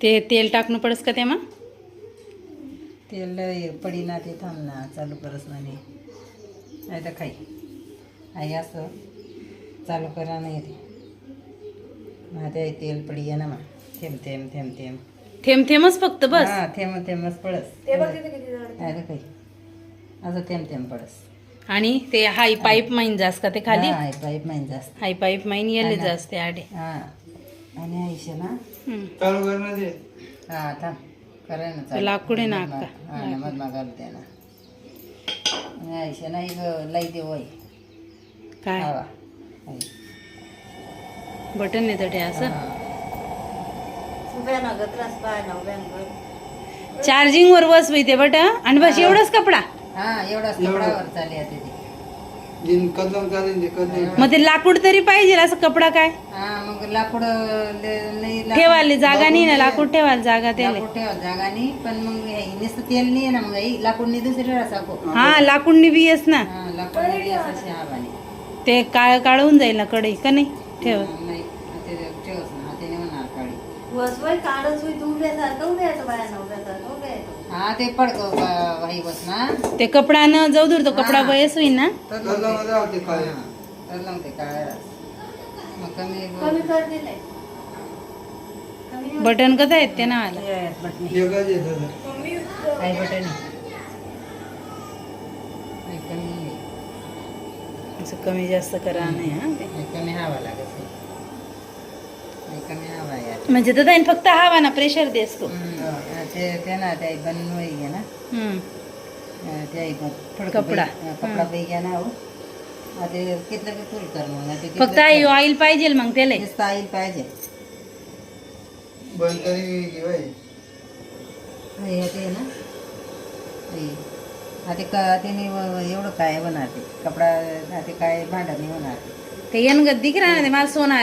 ते तेल टाकणं पडस का तेव्हा? तेल पडी ना ते थांब ना चालू करस ना नाही नाही तर खाई. आई असं चालू करा नाही ते तेल पडी ना मग. थेंब थेंब थेंब थेंब. थेंब थेंबच फक्त बस. हा थेंब थेंबच पडस. नाही तर खाई. असं थेंब थेंब पडस. आणि ते हाय पाईप माईन जास का ते खाली? हा पाईप माहीत जास्त हाय पाईप माईन येले जास ते आडे. हा. आणि ना? हम्म. हा थांब. करा ना लाकूड आहे ना अक्का. हा मध मागाल ते ना. आणि आईशे ना एक लाई काय? हवा बटन नाही तर ते असं चार्जिंग वर बस ते बट आणि बस एवढंच कपडा. हा एवढाच कपडावर चालली आहे ते. मग ते लाकूड तरी पाहिजे असं कपडा काय? हा मग लाकूड ठेवायला जागा नाही ना लाकूड ठेवायला जागा त्याला. जागा नाही पण मग हे नुसतं तेल नाही ना मग लाकूड नाही दुसरी हा लाकूड ना. हा नाही असं शहाबाने ते काळ काढून जाईल ना कडे का नाही? ठेव. नाही ते ठेवच ना ते म्हणणार काळी हा ते पडको भाई बस ना. ते कपडा न जाऊ दूर तो कपडा वयस होईल ना. तर मग ते काळ्या तर मग ते काळ्या मग कमी बटन कसं आहेत ते ना आला नाही, कमी. असं कमी जास्त करा नाही हा. कमी हवा लागत नाही. नाही, कमी हवा आहे यात. म्हणजे तर त्याने फक्त हवा ना प्रेशर देस तो हम्म. ते ते ना ते बनवू आहे ना. हम्म. अं, ते आई बन- फडकं कपडा. कपडा बाई घ्या ना हो. फक्त आई ऑइल पाहिजे मग त्याला. आईल पाहिजे. एवढं काय होणार ते? कपडा ते काय भांडा नाही होणार. ते यनगत दिख ना ते मला सोनार